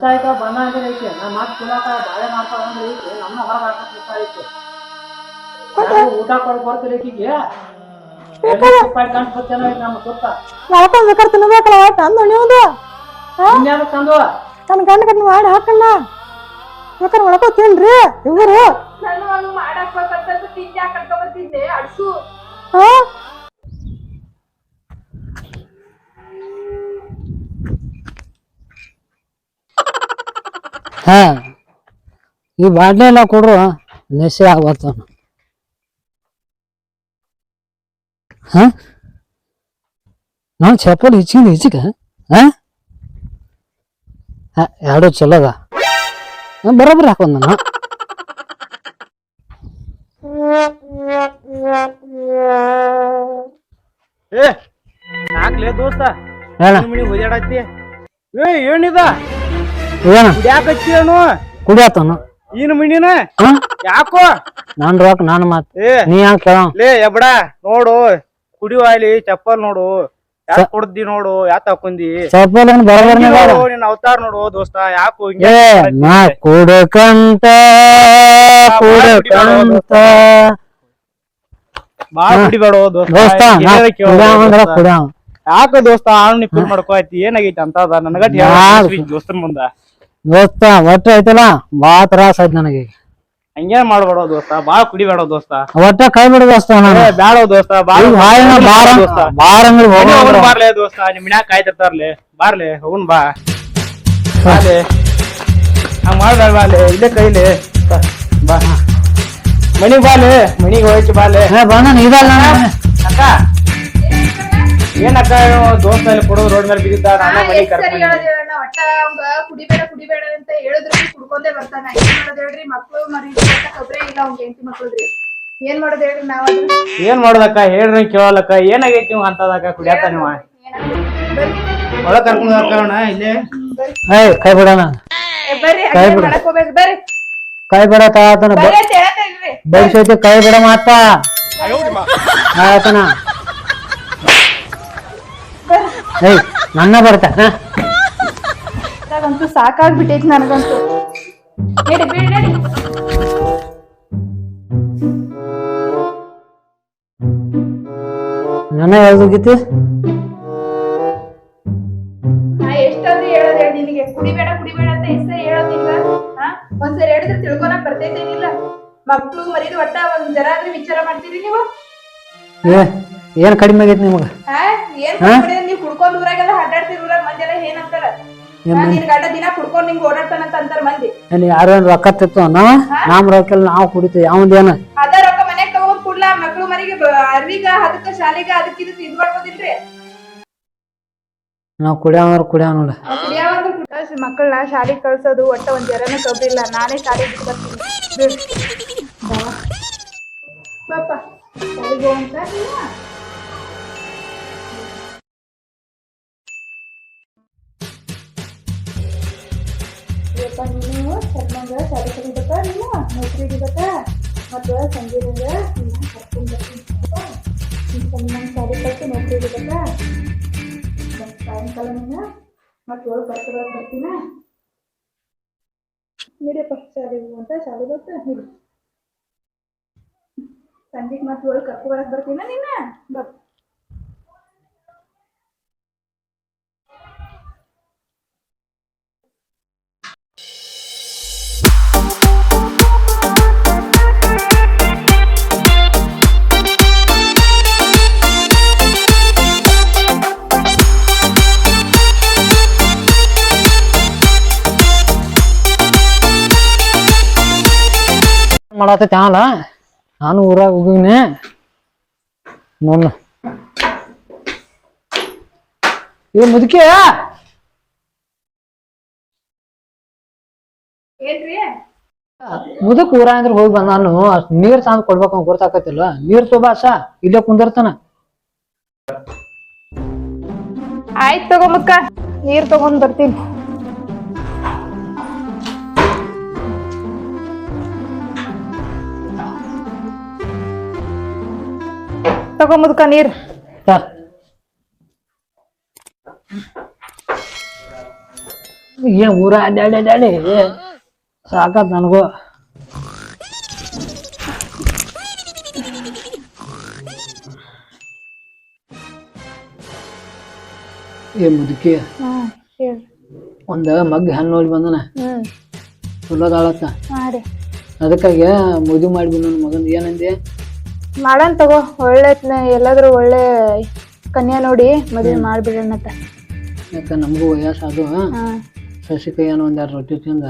ಆಯ್ತ ಬಣ್ಣ ಅಂದ್ರೆ ಐತಿ. ನಾ ಮಾತು ಕುಲಾಕ ಬಾಳೆ ಮಾಡ್ತಾವ ಅಂದ್ರೆ ಐತಿ ನಮ್ಮ ಹೊರಗೆ ಹಾಕಕ್ ಐತಿ ಊಟ ಕೊಡ್ ಕೊಡ್ತೀರಿ ಈಕಿಗೆ? ಕಂಡು. ಸತ್ಯನ ಐತಿ ನಮ್ಮ ಸುತ್ತ ಮಾಡ್ಕೊಂಡ್ ಬೇಕಾದ್ರೆ ತಿನ್ಬೇಕಲ್ಲ ಒಟ್ಟು ಅಂದು ನೀವು ತನ್ನ ಗಂಡ ಕಟ್ ಮಾಡಿ ಹಾಕಣ್ಣ. ಬೇಕಾದ್ರೆ ಮಾಡ್ಕೊ ತಿನ್ರಿ ಇವರು ಮಾಡಕ್ ಬೇಕಂತ ತಿಂಡಿ ಹಾಕಡ್ಕೊ ಬರ್ತಿದ್ದೆ ಅಡ್ಸು. ಹಾ? ಹಾ. ಈ ಬಾಟ್ಲಿ ಎಲ್ಲ ಕೊಡ್ರು. ನಶೆ ಹಾ ಹ? ನಾವು ಚಪ್ಪಲ್ ಹಿಚ್ಕಿಂದ ಹಿಚಿಕ ಹಾ? ಎರಡು ಚಲೋ ಅದ. ಹಾಕೊಂದ ನಾನು. ಏ ನಾಕ್ಲೇ ದೋಸ್ತ. ಹೇಳ. ಏನಿದ? ಏನ? ಕುಡ್ಯಾಕತ್ತಿ ಏನು ಕುಡಿಯತ್ತನು ಈನ ಮನಿನ ಯಾಕೋ? ನಾನ್ ರೊಕ್ಕ ನಾನು ಮಾತ್. ಏ. ನೀ ಯಾಕೆ ಕೇಳ? ಲೇ ಎಬ್ಡ ನೋಡು. ಕುಡಿಯುವ ಅಲ್ಲಿ ಚಪ್ಪಲ್ ನೋಡು. ಯಾಕ್ ಕುಡ್ದಿ ನೋಡು? ಯಾತ ಹಾಕೊಂಡಿ ಚಪ್ಪಲ್ ಏನ್ ನೋಡು ನಿನ್ ಅವತಾರ ನೋಡು ದೋಸ್ತ. ಯಾಕೋ ಹಿಂಗೆ ಏ ನಾ ಕುಡಕಂತ ಕುಡಕಂತ. ಬಾಳ ಕುಡಿಬೇಡ ದೋಸ್ತ. ದೋಸ್ತ ನಾ ಏನಾರ ಕೇಳು ಕುಡ್ಯಾವ ಅಂದ್ರ ದೋಸ್ತ. ಕುಡ್ಯಾವ ಯಾಕ ದೋಸ್ತ ಆಣ್ ನಿಪ್ಪಿಲ್ ಮಾಡ್ಕೋತಿ ಏನಾಗೈತಿ ಅಂತ ಅದ ನನಗಟ್ ದೋಸ್ತನ್ ಮುಂದ. ದೋಸ್ತ ಒಟ್ಟ ಐತಲ್ಲ? ಬಾ ತ್ರಾಸ ಆಯ್ತು ನನಗೆ. ಹಂಗೇನ್ ಮಾಡ್ಬೇಡ ದೋಸ್ತ ಬಾಳ ಕುಡಿಬೇಡ ದೋಸ್ತ. ಒಟ್ಟ ಕೈ ಬಿಡು ದೋಸ್ತ ನಾನು. ಬ್ಯಾಡ ದೋಸ್ತ ಬಾಳ ಬಾರ ಬಾರ ಹೋಗುನ್ ಹೋಗೋಣ ಬಾರ್ಲೆ ದೋಸ್ತ ನಿಮ್ ಮನ್ಯಾಗ ಕಾಯ್ತಿರ್ತಾರ್ಲೆ ಬಾರ್ಲೆ ಹೋಗುನ್ ಬಾ. ಬಾಲೆ ಹಂಗ ಮಾಡ್ಬೇಡ ಬಾಲೆ ಇಲ್ಲೇ ಕೈಲಿ. ಬಾ, ಮನಿಗ್ ಬಾಲೆ ಮನಿಗ್ ಹೋಯ್ತು ಬಾಲೆ ಬಂದ ಇದಲ್ಲ ಅಕ್ಕ ಏನಕ್ಕ ದೋಸ್ತ ಅಲ್ಲಿ ಕೊಡೋದು ರೋಡ್ ಮೇಲೆ ಬಿದ್ದಿದ್ದ ನಾನು ಮನಿಗ್ ಕರ್ಕೊಂಡ್ ಹೇಳಣ್ಣ ಅವಂಗ ಕುಡಿಬೇಡ ಕುಡಿಬೇಡ ಅಂತ ಹೇಳಿದ್ರು ಕುಡ್ಕೊಂಡೇ ಬರ್ತಾನ. ಏನ್ ಮಾಡೋದ್ ಹೇಳ್ರಿ ಮಕ್ಳು ಮರಿ ಕೊಬ್ರೇ ಇಲ್ಲ ಅವ್ನ ಹೆಂಡತಿ ಮಕ್ಳದ್ರಿ ಏನ್ ಮಾಡೋದ್ ಹೇಳ್ರಿ ನಾವ್ ಏನ್ ಮಾಡೋದಕ್ಕ? ಹೇಳ್ರಿ ಕೇಳಲಕ್ಕ. ಏನಾಗೈತಿ ನೀವು ಅಂತದಕ್ಕ? ಕುಡಿಯಾಕ ನೀವ? ಒಳಗ್ ಕರ್ಕೊಂಡ್ ಹೋಗೋಣ ಇಲ್ಲೇ? ಏ ಕೈ ಬಿಡೋಣ. ಬರ್ರಿ ಕೈ ಬಿಡು. ಮಾಡಕ್ ಹೋಗ್ಬೇಡ್ರಿ ಬರ್ರಿ. ಕೈ ಬಿಡ ತಾತನ ಬರ್ರಿ ಅಂತ ಹೇಳತ್ತ ಇಲ್ರಿ. ಬೈಸೈತಿ ಕೈ ಬಿಡ ಮಾತ. ಏಯ್ ನನ್ನ ಬರ್ತ ಹಾ ಅಂತೂ ಸಾಕಾಗ್ಬಿಟ್ಟೈತಿ ನನಗಂತೂ. ನಡಿ ಬೀಳ್ ನಡಿ ನನ್ನ ಯಾವ್ದೋಗಿತ್ತು ನಾ ಎಷ್ಟಾದ್ರೂ ಹೇಳೋದ್ ಹೇಳಿ ನಿನಗೆ ಕುಡಿಬೇಡ ಕುಡಿಬೇಡ ಅಂತ ಹೆಸರು ಸರಿ ಹೇಳೋದ್ ನಿನ್ಗ ಹಾ? ಒಂದ್ಸರಿ ಹೇಳಿದ್ರೆ ತಿಳ್ಕೊಳಕ್ ಬರ್ತೈತೇನಿಲ್ಲ. ಮಕ್ಳು ಮರಿದು ಒಟ್ಟ ಒಂದ್ ಜರ ಆದ್ರೂ ವಿಚಾರ ಮಾಡ್ತೀರಿ ನೀವು? ಏ ಏನ್ ಕಡಿಮೆ ಆಗೈತಿ ನಿಮಗ? ಹಾ? ಏನ್ ಕುಡ್ಕೊಂಡ್ ಊರಾಗೆಲ್ಲ ಆಟಾಡ್ತಿರ ಊರಾಗ ಮಂದಿ ಎಲ್ಲ ಏನಂತಾರ? ನಿನ್ ಗಂಡ ದಿನ ಕುಡ್ಕೊಂಡ್ ನಿಂಗ್ ಓಡಾಡ್ತಾನಂತ ಅಂತಾರ ಮಂದಿ. ಏನ್ ಯಾರೇನ್ ರೊಕ್ಕ ತಿತ್ತು ನಾವ ನಮ್ ರೊಕ್ಕ ನಾವು ಕುಡಿತೀವಿ ಯಾವ್ದೇನ ಅದ ರೊಕ್ಕ ಮನ್ಯಾಗ ತಗೊಂಡ್ ಕುಡ್ಲಾ ಮಕ್ಳು ಮರಿಗೆ ಅರ್ವಿಗ ಅದಕ್ಕ ಶಾಲಿಗ ಅದಕ್ಕ ಇದು ಇದ್ ಮಾಡ್ಬೋದಿಲ್ರಿ? ನಾವ್ ಕುಡಿಯವ್ರ ಕುಡಿಯವ್ ನೋಡ. ಮಕ್ಕಳನ್ನ ಶಾಲಿಗ್ ಕಳ್ಸೋದು ಒಟ್ಟ ಒಂದ್ ಜರನ ಕಬ್ಬಿಲ್ಲ ನಾನೇ ಶಾಲಿಗ್ ಬರ್ತೀನಿ. ಬಾ. ಬಾಪ ಹೋಗಂತ? ಚೆನ್ನಾಗ ಶಾಲೆ ಕಲಿಬೇಕ ನೀನು ನೌಕರಿ ಹಿಡಿಬೇಕ ಮತ್ತು ಸಂಜೆದಾಗ ನೀನು ಕರ್ಕೊಂಡ್ ಬರ್ತೀನಿ ನೀನು ಚೆನ್ನಾಗಿ ಶಾಲೆ ಕಲ್ತು ನೌಕರಿ ಹಿಡಿಬೇಕ ಮತ್ತ್ ಸಾಯಂಕಾಲ ನೀನು ಮತ್ತೆ ಒಳಗೆ ಬರ್ಕೊಳಕ್ ಬರ್ತೀನ ನಡಿಯಪ್ಪ ಶಾಲೆಗೆ ಅಂತ ಶಾಲೆಗೆ ಹೋಗ್ತಾ ನಡಿ ಸಂಜೆಗೆ ಮತ್ತೆ ಒಳಗೆ ಕರ್ಕೊಬರಕ್ ಬರ್ತೀನ ನಿನ್ನ ಬಾ ಮಾಡತೈತಿ ಅಲ್ಲ ನಾನು ಊರಾಗ ಹೋಗಿನಿ ನೋಡ ಏ ಮುದುಕಿ! ಮುದುಕ್ ಊರ ಅಂದ್ರೆ ಹೋಗಿ ಬಂದ ನಾನು. ಅಷ್ಟ್ ನೀರ್ ತಂದ್ ಕೊಡ್ಬೇಕು ಅವ್ನ್ ಗೊತ್ತಾಕತಿಲ್ಲ ನೀರ್ ತೊಬಾಸ ಇಲ್ಲೇ ಕುಂದಿರ್ತಾನ. ಆಯ್ತು ತಗೋ ಮುಕ್ಕ. ನೀರ್ ತಗೊಂಡ್ ಬರ್ತೀನಿ. ತಗೋ ಮುದ್ಕ ನೀರ್. ಏನ್ ಊರ ಅಡ್ಡಾಡಿ ಅಡ್ಡಾಡಿ ಸಾಕತ್ ನನಗೂ. ಏ ಮುದುಕಿ. ಒಂದ ಮಗ್ ಹೆಣ್ಣು ನೋಡಿ ಬಂದನ. ಚಲೋದಾಳತ್ತ ಅದಕ್ಕಾಗಿ ಮದುವೆ ಮಾಡಿ ನನ್ನ ಮಗನ್. ಏನಂದೆ? ಮಾಡನ್ ತಗೋ ಒಳ್ಳೆ ಎಲ್ಲಾದ್ರೂ ಒಳ್ಳೆ ಕನ್ಯಾ ನೋಡಿ ಮದ್ವೆ ಮಾಡ್ಬಿಡಣತ್ತ ಯಾಕ ನಮಗೂ ವಯಸ್ಸು ಅದು. ಸಸಿ ಸಸಿಕಾಯಿ ಏನೋ ಒಂದ್ ಎರಡು ರೊಟ್ಟಿ ತಿಂದ.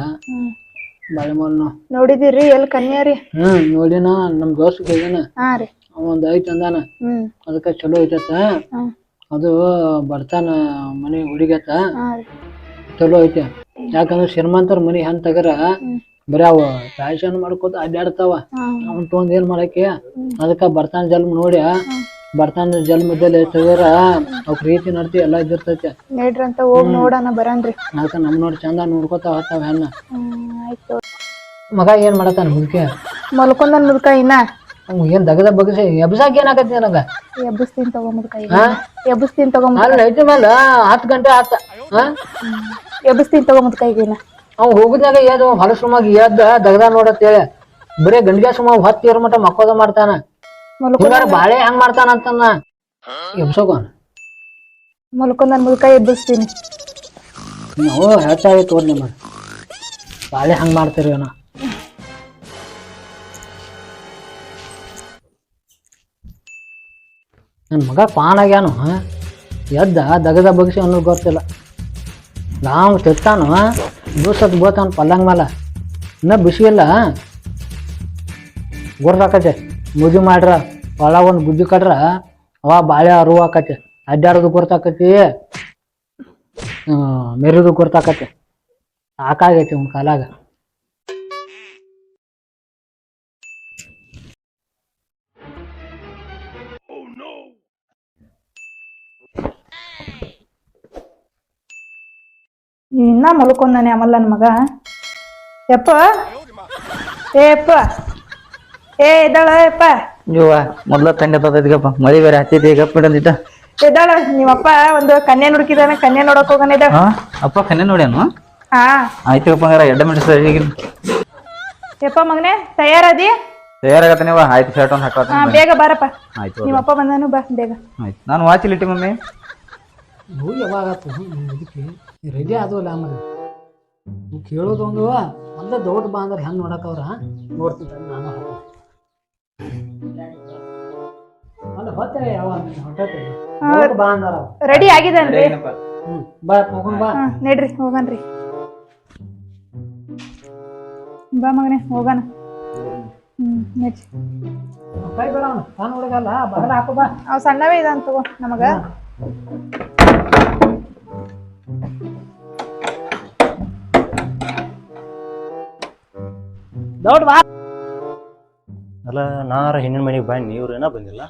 ಬಾಳೆ ಮಾಲ್ನು ನೋಡಿದಿರಿ ಎಲ್ಲಿ ಕನ್ಯಾ ರೀ? ಹ್ಮ್ ನೋಡಿನ ನಮ್ ದೋಸ್ತ ಕೇಳ್ಯಾನ ಹಾ ರೀ. ಅವ ಒಂದ್ ಐತ್ ಅಂದಾನ ಹ್ಮ್. ಅದಕ್ಕ ಚಲೋ ಐತತ್ತ. ಅದು ಬರ್ತಾನ ಮನೆ ಹುಡುಗತ್ತ ಚಲೋ ಐತೆ. ಯಾಕಂದ್ರೆ ಶ್ರೀಮಂತರ ಮನಿ ಹಂತಗರ ತಗರ. ಬರೀ ಅವ ಫ್ಯಾಷನ್ ಮಾಡ್ಕೋತ ಅಡ್ಡಾಡ್ತಾವ ಅವನ್ ತೊಗೊಂಡ್ ಏನ್ ಮಾಡಕ್ಕೆ? ಅದಕ್ಕ ಬರ್ತಾನ ಜನ್ಮ ನೋಡಿ ಬರ್ತಾನ ಜನ್ಮದಲ್ಲಿ ತಗರ ಅವ್ಕ ರೀತಿ ನಡ್ತಿ ಎಲ್ಲಾ ಇದ್ದಿರ್ತೈತೆ ನೋಡ್ರಿ ಅಂತ ಹೋಗಿ ನೋಡಣ ಬರನ್ರಿ ಅದಕ್ಕ ನಮ್ ನೋಡಿ ಚಂದ ನೋಡ್ಕೋತ ಹೋಗ್ತಾವ ಹೆಣ್ಣ. ಮಗ ಏನ್ ಮಾಡತಾನ ಹುಡುಕಿ ಮಲ್ಕೊಂಡನ್ ಮುದ್ಕ ಇನ್ನ? ಏನ್ ದಗದ ಬಗಸಿ ಎಬ್ಸಾಕ್ ಏನಾಗತ್ತೆ ನನಗ? ಎಬ್ಬಸ್ತೀನಿ ತಗೋ ಮುದ್ಕ? ಎಬ್ಬಸ್ತೀನಿ ತಗೋ ಅಲ್ಲಿ ಐತಿ ಮೇಲೆ ಹತ್ತು ಗಂಟೆ ಆತ ಎಬ್ಬಸ್ತೀನಿ ತಗೋ ಮುದ್ಕ ಈಗ ಅವ್ ಹೋಗುದ್ನಾಗ ಏದು ಸುಮಾಗ ಎದ್ದ ದಗದ ನೋಡತ್ ಹೇಳಿ. ಬರೇ ಗಂಡಿಗೆ ಸುಮ ಹೊತ್ತಿ ಇರೋ ಮಟ ಮಕ್ಕೋದ ಮಾಡ್ತಾನ. ಮಲ್ಕೊಂಡ್ ಹಿಂಗಾರ ಬಾಳೆ ಹೆಂಗ್ ಮಾಡ್ತಾನ ಅಂತನ್ನ ಎಬ್ಸೋಕೋನ್ ನನ್ ಮುದ್ಕ ಎಬ್ಬಿಸ್ತೀನಿ. ನಾವು ಹೆಚ್ಚಾಗಿ ತೋರ್ ನಿಮ್ಮ ಬಾಳೆ ಹಂಗ್ ಮಾಡ್ತೀರಿ ಏನೋ ನನ್ನ ಮಗ ಪಾನ್ ಆಗ್ಯಾನು ಎದ್ದ ದಗದ ಬಗ್ಸಿ ಅನ್ನೋದು ಗೊತ್ತಿಲ್ಲ. ನಾವು ತೆತ್ತಾನು ದೂಸತ್ ಬೋತಾನ ಪಲ್ಲಂಗ ಮಾಲ ಇನ್ನ ಬಿಸಿ ಇಲ್ಲ ಗುರ್ದಾಕತೆ ಮುಜು ಮಾಡ್ರ ಒಳ ಒಂದು ಬುದ್ಧಿ ಕಡ್ರ, ಅವ ಬಾಳೆ ಅರುವ ಆಕತಿ. ಅಡ್ಡಾಡೋದು ಗುರ್ತಾಕತಿ ಮೆರಿದು ಗುರ್ತಾಕತಿ ಸಾಕಾಗೈತಿ ಅವ್ನ ಕಾಲಾಗ. ಇನ್ನ ಮಲ್ಕೊಂಡಾನೆ ನನ್ ಮಗ. ಯಪ್ಪ ಏಪ್ಪ? ಏ ಇದ್ದಾಳ ಯಪ್ಪ ಇವ ಮೊದ್ಲ ತಂಡೆ ತದೈತಿಗಪ್ಪ ಮಳಿ ಬೇರೆ ಹತ್ತಿದ್ದೆ ಈಗ ಬಿಡಂದಿದ್ದ? ಇದ್ದಾಳ ನಿಮ್ಮಪ್ಪ ಒಂದು ಕನ್ಯೆ ನುಡುಕಿದಾನೆ ಕನ್ಯೆ ನೋಡಕ್ ಹೋಗನ ಇದ್ದಾಳ ಹಾ ಅಪ್ಪ ಕನ್ಯೆ ನೋಡ್ಯಾನು? ಹಾ. ಆಯ್ತು ಹಂಗಾರ ಎಡ್ಡ ಮಿನಿಟ್ ಸರಿ ಯಪ್ಪ ಮಗನೇ ತಯಾರದಿ? ತಯಾರಾಗತ್ತ ನೀವ ಆಯ್ತು ಶರ್ಟ್ ಒಂದು ಹಾ ಹಾಕೋತ ಬೇಗ ಬಾರಪ್ಪ. ಆಯ್ತು ನಿಮ್ಮಪ್ಪ ಬಂದಾನು ಬಾ ಬೇಗ. ಆಯ್ತು. ನಾನು ವಾಚ್ ಇಟ್ಟಿ ಮಮ್ಮಿ. ಇವು ಯಾವಾಗ ಇದಕ್ಕೆ. ರೆಡಿ ಆದವಲ್ಲ ಆಮೇಲೆ. ನೀವು ಕೇಳೋದು ಒಂದು ಒಂದ ದೊಡ್ಡ ಬಾ ಅಂದ್ರೆ ಹೆಂಗ್ ನೋಡಕ್ಕವ್ರ ನೋಡ್ತಿದ್ದ ನಾನು. ಅಲ್ಲ ಹೊತ್ತೆ ಯಾವ ಹೊಟ್ಟೆ ಬಾ ಅಂದಾರ. ರೆಡಿ ಆಗಿದೇನ್ರಿ ಹ್ಮ್ ಬಾ ಹೋಗೋಣ ಬಾ. ನಡ್ರಿ ಹೋಗನ್ರಿ ಬಾ ಮಗನೇ ಹೋಗಣ. ಹ್ಮ್ ನಡ್ರಿ. ಕೈ ಬೇಡ ಅವ್ನು ಸಣ್ಣ ಹುಡುಗಲ್ಲ ಬಗಲ ಹಾಕೋ ಬಾ. ಅವ್ ಸಣ್ಣವೇ ಇದಂತ ತಗೋ ನಮಗ. ದೊಡ್ಡ ಅಲ್ಲ ನಾರ ಹೆಣ್ಣಿನ ಮನೆಗೆ ಬನ್ನಿ ಇವ್ರು ಏನೋ ಬಂದಿಲ್ಲ?